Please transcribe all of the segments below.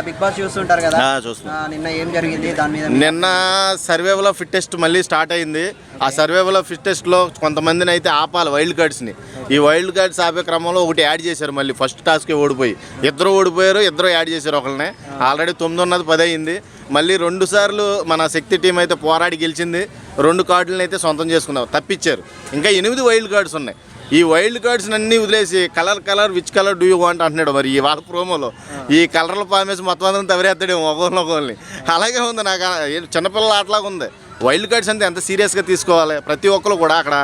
Big boss చూస్తుంటారు కదా? ఆ, చూస్తున్నా. ఆ, నిన్న ఏం జరిగింది? దాని మీద మీ- నిన్న సర్వేవల్ ఆఫ్ ఫిట్టెస్ట్ మళ్ళీ స్టార్ట్ అయింది. ఆ సర్వేవల్ ఆఫ్ ఫిట్టెస్ట్లో కొంతమందిని అయితే ఆపాలి వైల్డ్ కార్డ్స్ని ఈ వైల్డ్ కార్డ్స్ ఆపే క్రమంలో ఒకటి యాడ్ చేశారు మళ్ళీ. ఫస్ట్ టాస్కే ఓడిపోయి. ఇద్దరు ఓడిపోయారు ఇద్దరు యాడ్ చేశారు ఒకరిని ఆల్రెడీ తొమ్మిది ఉన్నది పది అయింది. మళ్ళీ రెండు సార్లు మన శక్తి టీం అయితే పోరాడి గెలిచింది. రెండు కార్డులను అయితే సొంతం చేసుకున్నారు తప్పించారు ఇంకా ఎనిమిది వైల్డ్ కార్డ్స్ ఉన్నాయి. ఈ వైల్డ్ కార్డ్స్ అన్ని వదిలేసి colour colour which colour do you want అంటున్నాడు మరి ఈ వాళ్ళ ప్రోమోలో ఈ కలర్లు పామేసి మొత్తం అందరం తవరేస్తాడేమో ఒకరిని ఒకరిని అలాగే ఉంది నాకు చిన్నపిల్లల ఆటలాగా ఉంది. వైల్డ్ కార్డ్స్ అంతే ఎంత సీరియస్గా తీసుకోవాలి? ప్రతి ఒక్కరు కూడా అక్కడ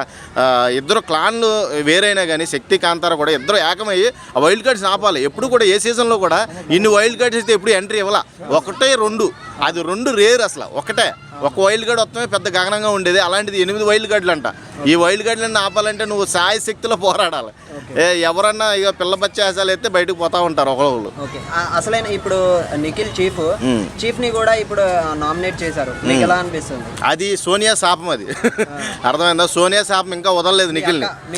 ఇద్దరు క్లాన్లు వేరైనా కానీ శక్తి కాంతార కూడా ఇద్దరు ఏకమయ్యి ఆ వైల్డ్ కార్డ్స్ ఆపాలి. ఎప్పుడు కూడా ఏ సీజన్లో కూడా ఇన్ని వైల్డ్ కార్డ్స్ అయితే ఎప్పుడు ఎంట్రీ ఇవ్వాల? ఒకటే రెండు. అది రెండు రేర్ అసలు ఒకటే. ఒక వైల్డ్ కార్డ్ వస్తమే పెద్ద గగనంగా ఉండేది. అలాంటిది ఎనిమిది వైల్డ్ కార్డులు అంట ఈ వైల్డ్ కార్డులన్నీ ఆపాలంటే నువ్వు సాయ శక్తిలో పోరాడాలి. ఏ ఎవరన్నా ఇక పిల్ల బచ్చ వేసాలు అయితే బయటకు పోతా ఉంటారు ఒకళ్ళు అసలైన ఇప్పుడు నిఖిల్ చీఫ్. చీఫ్ని కూడా ఇప్పుడు నామినేట్ చేశారు. మీకు ఎలా అనిపిస్తుంది? అది సోనియా శాపం అది. అర్థమైందా? సోనియా శాపం ఇంకా వదలలేదు నిఖిల్ని. అక్క-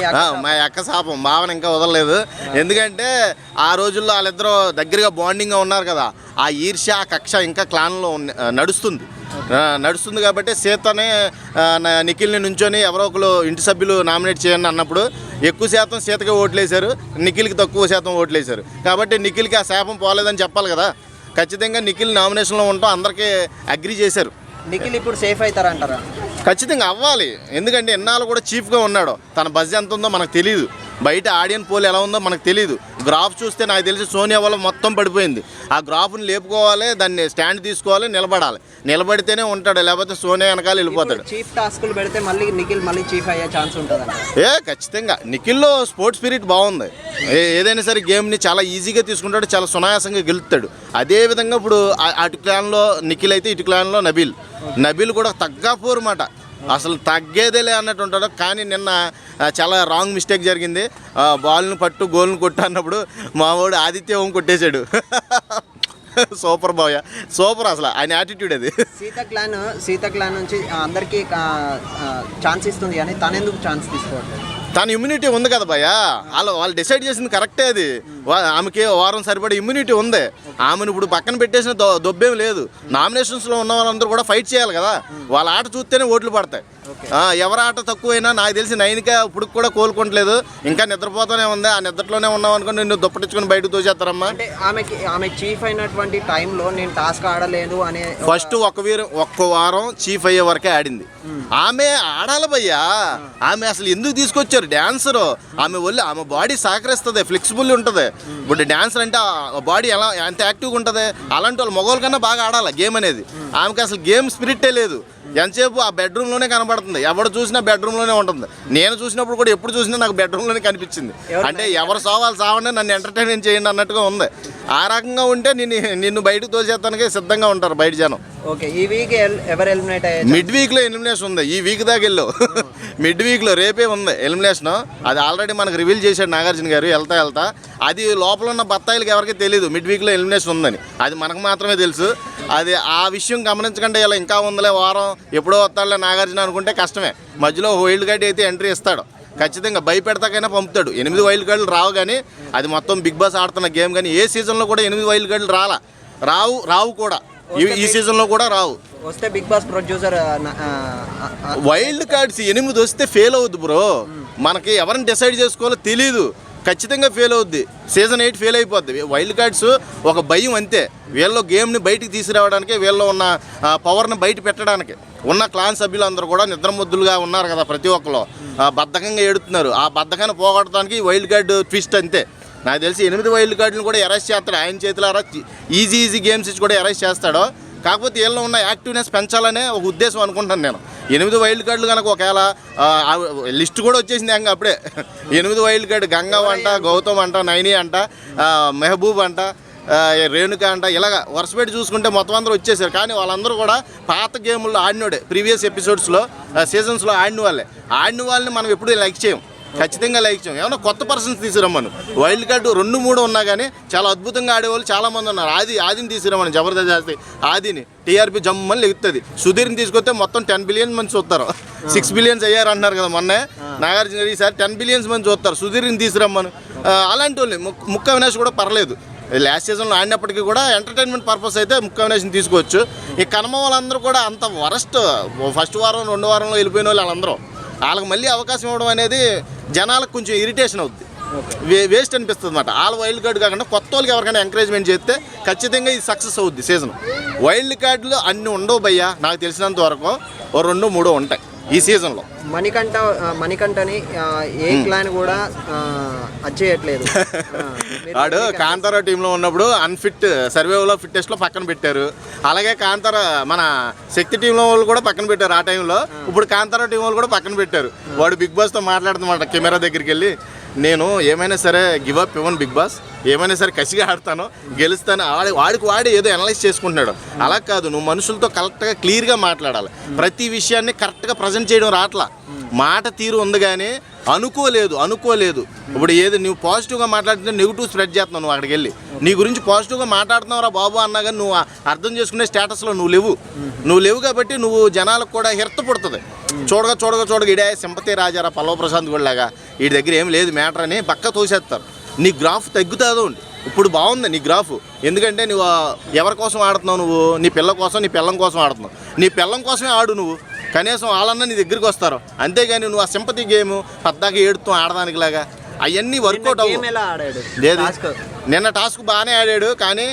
మీ అక్క శాపం. భావన ఇంకా వదలలేదు. ఎందుకంటే ఆ రోజుల్లో వాళ్ళిద్దరూ దగ్గరగా బాండింగ్గా ఉన్నారు కదా. ఆ ఈర్ష్య ఆ కక్ష ఇంకా క్లాన్లో నడుస్తుంది. నడుస్తుంది కాబట్టి సీతనే నిఖిల్ని నుంచొని ఎవరో ఒకరు ఇంటి సభ్యులు నామినేట్ చేయండి అన్నప్పుడు ఎక్కువ శాతం సీతకే ఓట్లేశారు నిఖిల్కి తక్కువ శాతం ఓట్లేశారు. కాబట్టి నిఖిల్కి ఆ శాపం పోలేదని చెప్పాలి కదా. ఖచ్చితంగా నిఖిల్ నామినేషన్లో ఉంటాం అందరికీ అగ్రి చేశారు. నిఖిల్ ఇప్పుడు సేఫ్ అవుతారంటారా ఖచ్చితంగా అవ్వాలి. ఎందుకంటే ఎన్నాళ్ళు కూడా చీఫ్గా ఉన్నాడు. తన బజ్ ఎంత ఉందో మనకు తెలియదు బయట ఆడియన్ పోల్ ఎలా ఉందో మనకు తెలియదు గ్రాఫ్ చూస్తే నాకు తెలిసి సోనియా వల్ల మొత్తం పడిపోయింది. ఆ గ్రాఫ్ని లేపుకోవాలి దాన్ని స్టాండ్ తీసుకోవాలి నిలబడాలి. నిలబడితేనే ఉంటాడు లేకపోతే సోనియా వెనకాల వెళ్ళిపోతాడు. చీఫ్ టాస్కులు పెడితే మళ్ళీ నిఖిల్ మళ్ళీ చీఫ్ అయ్యే ఛాన్స్ ఉంటుందంట ఏ ఖచ్చితంగా. నిఖిల్లో స్పోర్ట్స్ స్పిరిట్ బాగుంది. ఏ- ఏదైనా సరే గేమ్ని చాలా ఈజీగా తీసుకుంటాడు చాలా సునాయాసంగా గెలుస్తాడు. అదే విధంగా ఇప్పుడు అటు క్లాన్లో నిఖిల్ అయితే ఇటు క్లాన్లో నబీల్. నబీల్ కూడా తగ్గాపోరు మాట. అసలు తగ్గేదేలే అన్నట్టు ఉంటాడు. కానీ నిన్న చాలా రాంగ్ మిస్టేక్ జరిగింది. బాల్ను పట్టు గోల్ను కొట్టు అన్నప్పుడు మా వాడు ఆదిత్య ఓం కొట్టేశాడు. సూపర్ బాయ్ సూపర్ అసలు ఆయన యాటిట్యూడ్ అది. సీత క్లాన్ సీత క్లాన్ నుంచి అందరికీ ఛాన్స్ ఇస్తుంది కానీ తనెందుకు ఛాన్స్ తీసుకోవట్లేదు? తన ఇమ్యూనిటీ ఉంది కదా భయ వాళ్ళు వాళ్ళు డిసైడ్ చేసింది కరెక్టే అది. ఆమెకి వారం సరిపడే ఇమ్యూనిటీ ఉంది. ఆమెను ఇప్పుడు పక్కన పెట్టేసిన దొ- దొబ్బేం లేదు. నామినేషన్స్లో ఉన్న వాళ్ళందరూ కూడా ఫైట్ చేయాలి కదా. వాళ్ళ ఆట చూస్తేనే ఓట్లు పడతాయి. ఎవరి ఆట తక్కువైనా నాకు తెలిసి నైన్గా ఇప్పుడు కూడా కోలుకోవట్లేదు. ఇంకా నిద్రపోతూనే ఉంది. ఆ నిద్రలోనే ఉన్నాం అనుకుని నిన్ను దుప్పటించుకొని బయటకు తోచేస్తారమ్మా అంటే ఆమెకి ఆమె చీఫ్ అయినటువంటి టైంలో నేను టాస్క్ ఆడలేదు అనే ఫస్ట్ ఒక వీరం ఒక్క వారం చీఫ్ అయ్యే వరకే ఆడింది. ఆమె ఆడాలి భయ్యా. ఆమె అసలు ఎందుకు తీసుకొచ్చారు? డాన్సర్ ఆమె ఒళ్ళు ఆమె బాడీ సహకరిస్తుంది ఫ్లెక్సిబుల్ ఉంటుంది. ఇప్పుడు డాన్సర్ అంటే బాడీ ఎలా ఎంత యాక్టివ్గా ఉంటుంది? అలాంటి వాళ్ళు మగవాళ్ళ కన్నా బాగా ఆడాలి గేమ్ అనేది. ఆమెకి అసలు గేమ్ స్పిరిటే లేదు. ఎంతసేపు ఆ బెడ్రూమ్లోనే కనబడుతుంది. ఎవడు చూసినా బెడ్రూమ్లోనే ఉంటుంది. నేను చూసినప్పుడు కూడా ఎప్పుడు చూసినా నాకు బెడ్రూమ్లోనే కనిపించింది. అంటే ఎవరు సవాలు సావండి నన్ను ఎంటర్టైన్మెంట్ చేయండి అన్నట్టుగా ఉంది. ఆ రకంగా ఉంటే నిన్ను నిన్ను బయటకు తోసేస్తానికి సిద్ధంగా ఉంటారు బయట జనం. ఓకే ఈ వీక్ ఎవరు ఎలిమినేట్ అయ్యే మిడ్ వీక్లో ఎలిమినేషన్ ఉంది. ఈ వీక్ దాకా వెళ్ళు. మిడ్ వీక్లో రేపే ఉంది ఎలిమినేషన్ అది ఆల్రెడీ మనకు రివీల్ చేశాడు నాగార్జున గారు వెళ్తా వెళ్తా. అది లోపల ఉన్న బత్తాయిలకి ఎవరికి తెలియదు మిడ్ వీక్లో ఎలిమినేషన్ ఉందని. అది మనకు మాత్రమే తెలుసు. అది ఆ విషయం గమనించకుండా ఇలా ఇంకా ఉందిలే వారం. ఎప్పుడో వస్తాడులే నాగార్జున అనుకుంటే కష్టమే. మధ్యలో వైల్డ్ కార్డ్ అయితే ఎంట్రీ ఇస్తాడు. ఖచ్చితంగా భయపెడతాకైనా పంపుతాడు. ఎనిమిది వైల్డ్ కార్డులు రావు కానీ అది మొత్తం బిగ్ బాస్ ఆడుతున్న గేమ్ కానీ ఏ సీజన్లో కూడా ఎనిమిది వైల్డ్ కార్డులు రాలా. రావు రావు కూడా. ఈ- ఈ సీజన్లో కూడా రావు. వస్తే big boss producer wild cards ఎనిమిది వస్తే ఫెయిల్ అవుద్ది బ్రో మనకి ఎవరిని డిసైడ్ చేసుకోవాలో తెలీదు. ఖచ్చితంగా ఫెయిల్ అవుద్ది. సీజన్ ఎయిట్ ఫెయిల్ అయిపోద్ది. వైల్డ్ కార్డ్స్ ఒక భయం అంతే. వీళ్ళలో గేమ్ని బయటికి తీసుకురావడానికి వీళ్ళలో ఉన్న పవర్ని బయట పెట్టడానికి. ఉన్న క్లాన్ సభ్యులందరూ కూడా నిద్రముద్దులుగా ఉన్నారు కదా ప్రతి ఒక్కరు బద్ధకంగా ఏడుతున్నారు. ఆ బద్ధకాన్ని పోగొట్టడానికి వైల్డ్ కార్డ్ ట్విస్ట్ అంతే. నాకు తెలిసి ఎనిమిది వైల్డ్ కార్డులను కూడా అరెస్ట్ చేస్తాడు. ఆయన చేతిలో ఈజీ ఈజీ గేమ్స్ ఇచ్చి కూడా అరెస్ట్ చేస్తాడు. కాకపోతే వీళ్ళు ఉన్న యాక్టివ్నెస్ పెంచాలనే ఒక ఉద్దేశం అనుకుంటాను నేను. ఎనిమిది వైల్డ్ కార్డులు కనుక ఒకవేళ లిస్ట్ కూడా వచ్చేసింది ఇంకా అప్పుడే. ఎనిమిది వైల్డ్ కార్డు గంగా అంట గౌతమ్ అంట నైని అంట మెహబూబ్ అంట రేణుక అంట ఇలాగ వరుసపెట్టి చూసుకుంటే మొత్తం అందరూ వచ్చేసారు. కానీ వాళ్ళందరూ కూడా పాత గేముల్లో ఆడినోడే. ప్రీవియస్ ఎపిసోడ్స్లో సీజన్స్లో ఆడిన వాళ్ళే. ఆడిన వాళ్ళని మనం ఎప్పుడూ లైక్ చేయం ఖచ్చితంగా లైక్ చేయం ఏమన్నా కొత్త పర్సన్స్ తీసుకురమ్మను. వైల్డ్ కార్డు రెండు మూడు ఉన్నా కానీ చాలా అద్భుతంగా ఆడేవాళ్ళు చాలా మంది ఉన్నారు. ఆది ఆదిని తీసుకురమ్మని జబర్దస్త్ చేస్తే ఆదిని టీఆర్పీ జమ్మని లెగుతుంది సుధీర్ని తీసుకొస్తే మొత్తం టెన్ బిలియన్ మంది చూస్తారు. సిక్స్ బిలియన్స్ అయ్యారు అంటున్నారు కదా మొన్నే. నాగార్జున గారు ఈసారి టెన్ బిలియన్స్ మంది చూస్తారు. సుధీర్ని తీసుకురమ్మను. అలాంటి వాళ్ళు. ముక్- ముక్క అవినాష్ కూడా పర్లేదు. లాస్ట్ సీజన్లో ఆడినప్పటికీ కూడా ఎంటర్టైన్మెంట్ పర్పస్ అయితే ముక్క అవినాష్ని తీసుకోవచ్చు. ఈ కనమ వాళ్ళందరూ కూడా అంత వరస్ట్. ఫస్ట్ వారం రెండు వారంలో వెళ్ళిపోయిన వాళ్ళు వాళ్ళందరూ. వాళ్ళకి మళ్ళీ అవకాశం ఇవ్వడం అనేది జనాలకు కొంచెం ఇరిటేషన్ అవుద్ది. వే వేస్ట్ అనిపిస్తుంది అనమాట వాళ్ళ వైల్డ్ కార్డ్ కాకుండా కొత్త వాళ్ళకి ఎవరికైనా ఎంకరేజ్మెంట్ చేస్తే ఖచ్చితంగా ఇది సక్సెస్ అవుద్ది సీజన్ వైల్డ్ కార్డులు అన్ని ఉండవు భయ్యా. నాకు తెలిసినంత వరకు ఓ రెండు మూడో ఉంటాయి. ఈ సీజన్లో. మణికంఠ మణికంఠని ఏ క్లాన్ కూడా అచ్చేయట్లేదు. వాడు కాంతారా టీంలో ఉన్నప్పుడు అన్ఫిట్ సర్వేలో ఫిట్నెస్లో పక్కన పెట్టారు. అలాగే కాంతారా మన శక్తి టీంలో వాళ్ళు కూడా పక్కన పెట్టారు ఆ టైంలో. ఇప్పుడు కాంతారా టీం వాళ్ళు కూడా పక్కన పెట్టారు. వాడు బిగ్ బాస్తో మాట్లాడుతున్నమాట కెమెరా దగ్గరికి వెళ్ళి. నేను ఏమైనా సరే గివ్ అప్ ఇవ్వను బిగ్ బాస్ ఏమైనా సరే కసిగా ఆడతాను గెలుస్తాను వాడి వాడికి వాడి ఏదో అనలైజ్ చేసుకుంటున్నాడు. అలా కాదు నువ్వు మనుషులతో కరెక్ట్గా క్లియర్గా మాట్లాడాలి. ప్రతి విషయాన్ని కరెక్ట్గా ప్రజెంట్ చేయడం రాట్లా. మాట తీరు ఉంది కానీ అనుకోలేదు అనుకోలేదు. ఇప్పుడు ఏది నువ్వు పాజిటివ్గా మాట్లాడితే నెగిటివ్ స్ప్రెడ్ చేస్తున్నావు నువ్వు అక్కడికి వెళ్ళి. నీ గురించి పాజిటివ్గా మాట్లాడుతున్నావురా బాబు అన్నా కానీ నువ్వు అర్థం చేసుకునే స్టేటస్లో నువ్వు లేవు. నువ్వు లేవు కాబట్టి నువ్వు జనాలకు కూడా హిర్త పుడుతుంది. చూడగా చూడగా చూడగా ఇడే సింపతి రాజారా పల్లవ ప్రశాంత్ గుడిలాగా వీడి దగ్గర ఏం లేదు మ్యాటర్ అని పక్క తోసేస్తారు. నీ గ్రాఫ్ తగ్గుతుందో ఉంది. ఇప్పుడు బాగుంది నీ గ్రాఫ్. ఎందుకంటే నువ్వు ఎవరి కోసం ఆడుతున్నావు నువ్వు? నీ పిల్ల కోసం నీ పిల్లం కోసం ఆడుతున్నావు. నీ పిల్లం కోసమే ఆడు నువ్వు. కనీసం వాళ్ళన్నా నీ దగ్గరికి వస్తారు. అంతేగాని నువ్వు ఆ సింపతి గేమ్ పద్దాకి ఏడుతూ ఆడడానికి లాగా అవన్నీ వర్కౌట్ అవ్వు. నిన్న టాస్క్ బాగానే ఆడాడు కానీ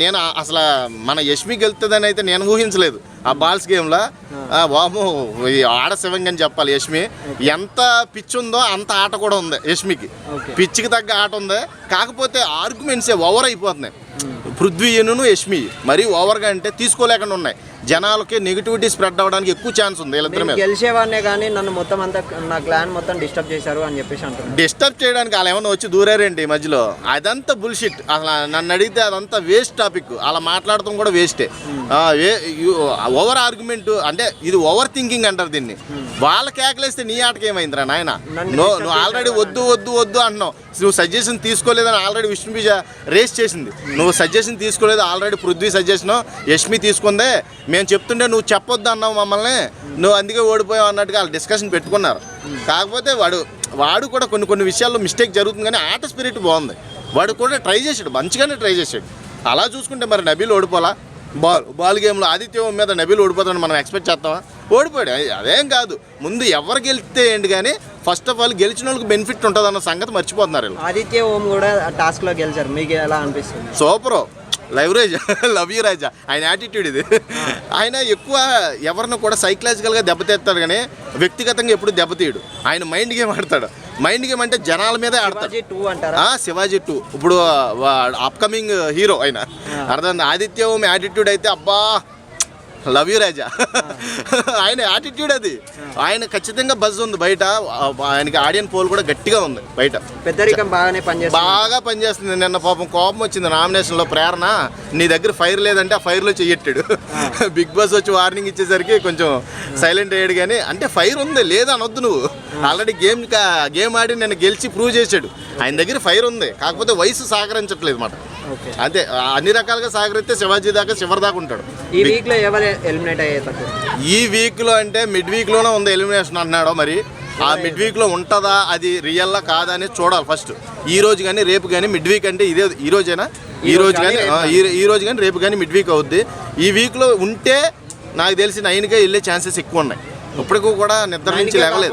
నేను అసలు మన యష్మి గెలుతుందని అయితే నేను ఊహించలేదు. ఆ బాల్స్ గేమ్లో. వాము ఈ ఆడ శివంగా అని చెప్పాలి యష్మి. ఎంత పిచ్ ఉందో అంత ఆట కూడా ఉంది యష్మికి. పిచ్చికి తగ్గ ఆట ఉంది. కాకపోతే ఆర్గ్యుమెంట్స్ ఓవర్ అయిపోతున్నాయి. పృథ్వీను యష్మి మరీ ఓవర్గా అంటే తీసుకోలేకుండా ఉన్నాయి. జనాలకి నెగిటివిటీ స్ప్రెడ్ అవ్వడానికి ఎక్కువ ఛాన్స్ ఉంది వీళ్ళిద్దరి మీద. గెలిచేవాడినే కానీ నన్ను మొత్తం అంతా నా క్లాన్ మొత్తం డిస్టర్బ్ చేశారు అని చెప్పేసి అంటున్నాను డిస్టర్బ్ చేయడానికి వాళ్ళు ఏమన్నా వచ్చి దూరారేంటి ఈ మధ్యలో? అదంతా బుల్షిట్ అసలు నన్ను అడిగితే అదంతా వేస్ట్ టాపిక్ అలా మాట్లాడటం కూడా వేస్టే ఓవర్ ఆర్గ్యుమెంట్ అంటే ఇది ఓవర్ థింకింగ్ అంటారు దీన్ని. వాళ్ళ కేకలేస్తే నీ ఆటకి ఏమైందిరా నాయన? నువ్వు ఆల్రెడీ వద్దు వద్దు వద్దు అంటున్నావు. నువ్వు సజెషన్ తీసుకోలేదని ఆల్రెడీ విష్ణుబీజ రేస్ చేసింది. నువ్వు సజెషన్ తీసుకోలేదు ఆల్రెడీ పృథ్వీ సజెషన్ యష్మి తీసుకుందే మేము చెప్తుంటే నువ్వు చెప్పొద్దు అన్నావు మమ్మల్ని. నువ్వు అందుకే ఓడిపోయావు అన్నట్టుగా వాళ్ళు డిస్కషన్ పెట్టుకున్నారు. కాకపోతే వాడు వాడు కూడా కొన్ని కొన్ని విషయాల్లో మిస్టేక్ జరుగుతుంది కానీ ఆట స్పిరిట్ బాగుంది. వాడు కూడా ట్రై చేశాడు మంచిగానే ట్రై చేశాడు. అలా చూసుకుంటే మరి నబీల్ ఓడిపోలా బాల్ బాల్ గేమ్లో ఆదిత్యం మీద నబీల్ ఓడిపోతాడని మనం ఎక్స్పెక్ట్ చేస్తామా? ఓడిపోయాడు. అదే- కాదు. ముందు ఎవరు గెలిస్తే ఏంటి కానీ ఫస్ట్ ఆఫ్ ఆల్ గెలిచిన వాళ్ళకి బెనిఫిట్ ఉంటుంది అన్న సంగతి మర్చిపోతున్నారు ఆదిత్య ఓం కూడా టాస్క్లో గెలిచారు. మీకు ఎలా అనిపిస్తుంది? Super. Love Raja love you Raja. ఆయన యాటిట్యూడ్ ఇది. ఆయన ఎక్కువ ఎవరిని కూడా సైకలాజికల్గా దెబ్బతీస్తాడు కానీ వ్యక్తిగతంగా ఎప్పుడు దెబ్బతీయడు ఆయన మైండ్ గేమ్ ఆడతాడు. మైండ్ గేమ్ అంటే జనాల మీదే ఆడతాడు. శివాజీ టూ అంటారా? ఆ, శివాజీ టూ ఇప్పుడు అప్కమింగ్ హీరో ఆయన అర్థం ఆదిత్య ఓం యాటిట్యూడ్ అయితే అబ్బా లవ్ యూ రాజా. ఆయన యాటిట్యూడ్ అది. ఆయన ఖచ్చితంగా బజ్ ఉంది బయట. ఆయనకి ఆడియన్ పోల్ కూడా గట్టిగా ఉంది బయట. పెద్దరికం బాగానే పనిచేస్తుంది. బాగా పనిచేస్తుంది. నిన్న పాపం కోపం వచ్చింది నామినేషన్లో ప్రేరణ. నీ దగ్గర ఫైర్ లేదంటే ఆ ఫైర్లో చెయ్యట్టాడు. బిగ్ బాస్ వచ్చి వార్నింగ్ ఇచ్చేసరికి కొంచెం సైలెంట్ అయ్యాడు కానీ అంటే ఫైర్ ఉంది లేదా అనొద్దు నువ్వు. ఆల్రెడీ గేమ్ గేమ్ ఆడి నేను గెలిచి ప్రూవ్ చేశాడు. ఆయన దగ్గర ఫైర్ ఉంది. కాకపోతే వయసు సహకరించట్లేదు మాట. అంతే అన్ని రకాలుగా సహకరిస్తే శివాజీ దాకా శివర్ దాకా ఉంటాడు. ఈ వీక్లో ఎవరు ఎలిమినేట్ అయ్యేటట్టు? ఈ వీక్లో అంటే మిడ్ వీక్లోనే ఉంది ఎలిమినేషన్ అన్నాడు మరి. ఆ మిడ్ వీక్లో ఉంటుందా అది రియల్లా కాదా అనేది చూడాలి ఫస్ట్ ఈ రోజు కానీ రేపు కానీ మిడ్ వీక్ అంటే ఇదే ఈ రోజేనా? ఈ రోజు కానీ ఈ రోజు కానీ రేపు కానీ మిడ్ వీక్ అవుద్ది. ఈ వీక్లో ఉంటే నాకు తెలిసి నైన్కే వెళ్ళే ఛాన్సెస్ ఎక్కువ ఉన్నాయి. ఇప్పటికీ కూడా నిద్ర నుంచి కాకుండా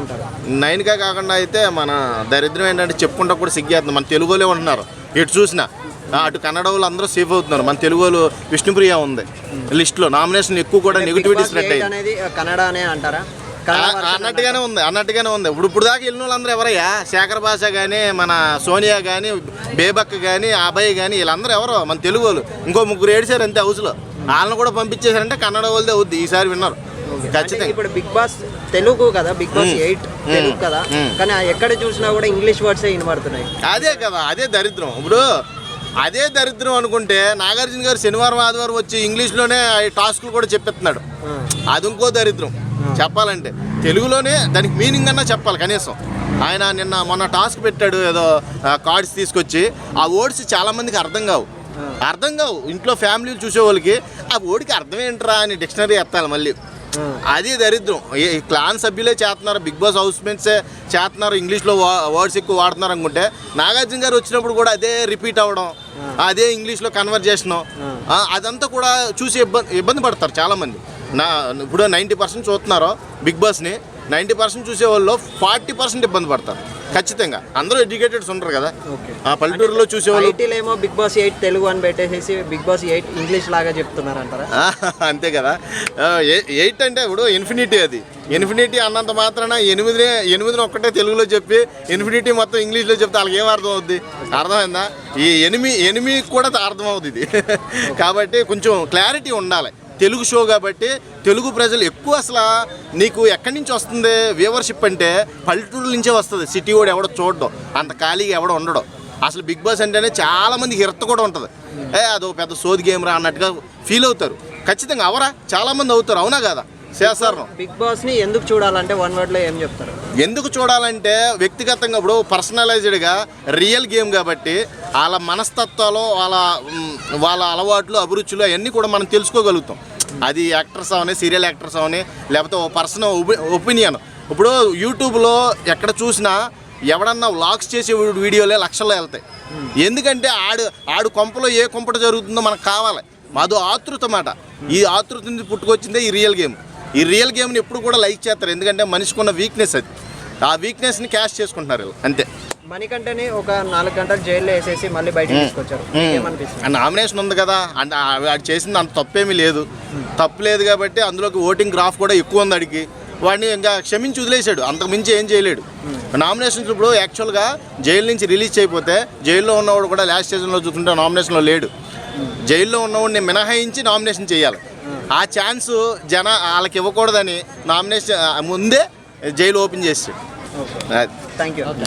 ఉంటారు? నైన్కే కాకుండా అయితే మన దరిద్రం ఏంటంటే చెప్పుకుంటా కూడా సిగ్గేస్తుంది. మన తెలుగు వాళ్ళే ఉంటున్నారు. ఎటు చూసినా. అటు కన్నడ వాళ్ళు అందరూ సేఫ్ అవుతున్నారు. మన తెలుగు వాళ్ళు విష్ణుప్రియ ఉంది. లిస్ట్లో నామినేషన్ ఎక్కువ కూడా నెగిటివిటీ స్ప్రెడ్ అయ్యింది. కన్నడ అనే అంటారా? అన్నట్టుగానే ఉంది అన్నట్టుగానే ఉంది. ఇప్పుడు ఇప్పుడు దాకా వెళ్ళిన వాళ్ళందరూ ఎవరయ్యా? శేఖర్ భాష కానీ మన సోనియా కానీ బేబక్ కానీ అభయ్ కానీ వీళ్ళందరూ ఎవరో మన తెలుగు వాళ్ళు. ఇంకో ముగ్గురు ఏడిసారు అంతే హౌస్లో వాళ్ళని కూడా పంపించేశారంటే కన్నడ వాళ్ళదే అవుద్ది. ఈసారి విన్నారు. ఖచ్చితంగా. ఇప్పుడు బిగ్ బాస్ తెలుగు కదా బిగ్ బాస్. ఎయిట్. తెలుగు కదా. కానీ ఎక్కడ చూసినా కూడా ఇంగ్లీష్ వర్డ్స్ వినబడుతున్నాయి. అదే కదా అదే దరిద్రం. ఇప్పుడు అదే దరిద్రం అనుకుంటే నాగార్జున గారు శనివారం ఆదివారం వచ్చి ఇంగ్లీష్లోనే టాస్క్లు కూడా చెప్పిస్తున్నాడు. అది ఇంకో దరిద్రం. చెప్పాలంటే తెలుగులోనే దానికి మీనింగ్ అన్నా చెప్పాలి కనీసం. ఆయన నిన్న మొన్న టాస్క్ పెట్టాడు ఏదో కార్డ్స్ తీసుకొచ్చి ఆ వర్డ్స్ చాలా మందికి అర్థం కావు. అర్థం కావు. ఇంట్లో ఫ్యామిలీలు చూసే వాళ్ళకి ఆ ఓడికి అర్థం ఏంట్రా అని డిక్షనరీ ఎత్తాలి మళ్ళీ. అది దరిద్రం. ఈ క్లాన్ సభ్యులే చేస్తున్నారు బిగ్ బాస్ హౌస్ మేట్సే చేస్తున్నారు ఇంగ్లీష్లో వర్డ్స్ ఎక్కువ వాడుతున్నారు అనుకుంటే నాగార్జున గారు వచ్చినప్పుడు కూడా అదే రిపీట్ అవ్వడం అదే ఇంగ్లీష్లో కన్వర్జేషను అదంతా కూడా చూసి ఇబ్బంది ఇబ్బంది పడతారు చాలామంది. నా ఇప్పుడు నైంటీ పర్సెంట్ చూస్తున్నారు బిగ్ బాస్ని. నైంటీ పర్సెంట్ చూసే వాళ్ళు ఫార్టీ పర్సెంట్ ఇబ్బంది పడతారు. ఖచ్చితంగా. అందరూ ఎడ్యుకేటెడ్స్ ఉంటారు కదా. ఆ పల్లెటూరులో చూసేవాళ్ళు ఏమో బిగ్ బాస్ ఎయిట్ తెలుగు అని పెట్టేసేసి బిగ్ బాస్ ఎయిట్ ఇంగ్లీష్ లాగా చెప్తున్నారు అంటారా అంతే కదా. ఎయిట్ అంటే ఇప్పుడు ఇన్ఫినిటీ అది. ఇన్ఫినిటీ అన్నంత మాత్రాన ఎనిమిదినే ఎనిమిదిని ఒక్కటే తెలుగులో చెప్పి ఇన్ఫినిటీ మొత్తం ఇంగ్లీష్లో చెప్తే వాళ్ళకి ఏం అర్థం అవుద్ది? అర్థమైందా? ఈ ఎనిమి ఎనిమిది కూడా అర్థం అవుద్ది ఇది. కాబట్టి కొంచెం క్లారిటీ ఉండాలి. తెలుగు షో కాబట్టి తెలుగు ప్రజలు ఎక్కువ అసలు నీకు ఎక్కడి నుంచి వస్తుంది వ్యూవర్షిప్ అంటే పల్లెటూరు నుంచే వస్తుంది. సిటీ వాడు ఎవడో చూడడం అంత ఖాళీగా ఎవడో ఉండడం. అసలు బిగ్ బాస్ అంటేనే చాలా మందికి హిరత కూడా ఉంటుంది. ఏ అదో పెద్ద సోది గేమ్ రా అన్నట్టుగా ఫీల్ అవుతారు. ఖచ్చితంగా అవరా? చాలా మంది అవుతారు అవునా కదా? చేస్తారు బిగ్ బాస్ని ఎందుకు చూడాలంటే వన్ వర్డ్లో ఏం చెప్తారు? ఎందుకు చూడాలంటే వ్యక్తిగతంగా ఇప్పుడు పర్సనలైజ్డ్గా రియల్ గేమ్ కాబట్టి వాళ్ళ మనస్తత్వాలు వాళ్ళ వాళ్ళ అలవాట్లు అభిరుచులు అవన్నీ కూడా మనం తెలుసుకోగలుగుతాం. అది యాక్టర్స్ అవని సీరియల్ యాక్టర్స్ అవని లేకపోతే ఓ పర్సన్ ఒపీనియన్. ఇప్పుడు యూట్యూబ్లో ఎక్కడ చూసినా ఎవడన్నా వ్లాగ్స్ చేసే వీడియోలే లక్షల్లో వెళ్తాయి. ఎందుకంటే ఆడు ఆడు కొంపలో ఏ కొంపట జరుగుతుందో మనకు కావాలి. మాది ఆతృత మాట. ఈ ఆతృత నుంచి పుట్టుకొచ్చిందే ఈ రియల్ గేమ్. ఈ రియల్ గేమ్ని ఎప్పుడు కూడా లైక్ చేస్తారు. ఎందుకంటే మనిషికి ఉన్న వీక్నెస్ అది. ఆ వీక్నెస్ని క్యాష్ చేసుకుంటున్నారు వీళ్ళు. అంతే. మణికంటని ఒక నాలుగు గంటలు జైల్లో వేసేసి మళ్ళీ బయటకు తీసుకొచ్చారు. ఏమనిపిస్తుంది నామినేషన్ ఉంది కదా అంటే వాడు చేసింది అంత తప్పేమీ లేదు. తప్పు లేదు కాబట్టి అందులోకి ఓటింగ్ గ్రాఫ్ కూడా ఎక్కువ ఉంది అడిగి వాడిని ఇంకా క్షమించి వదిలేశాడు అంతకు మించి ఏం చేయలేడు. నామినేషన్స్ ఇప్పుడు యాక్చువల్గా జైలు నుంచి రిలీజ్ చేయకపోతే జైల్లో ఉన్నవాడు కూడా లాస్ట్ సీజన్లో చూస్తుంటే నామినేషన్లో లేడు. జైల్లో ఉన్నవాడిని మినహాయించి నామినేషన్ చేయాలి. ఆ ఛాన్స్ జన వాళ్ళకి ఇవ్వకూడదని నామినేషన్ ముందే జైలు ఓపెన్ చేసాడు థ్యాంక్ యూ అది.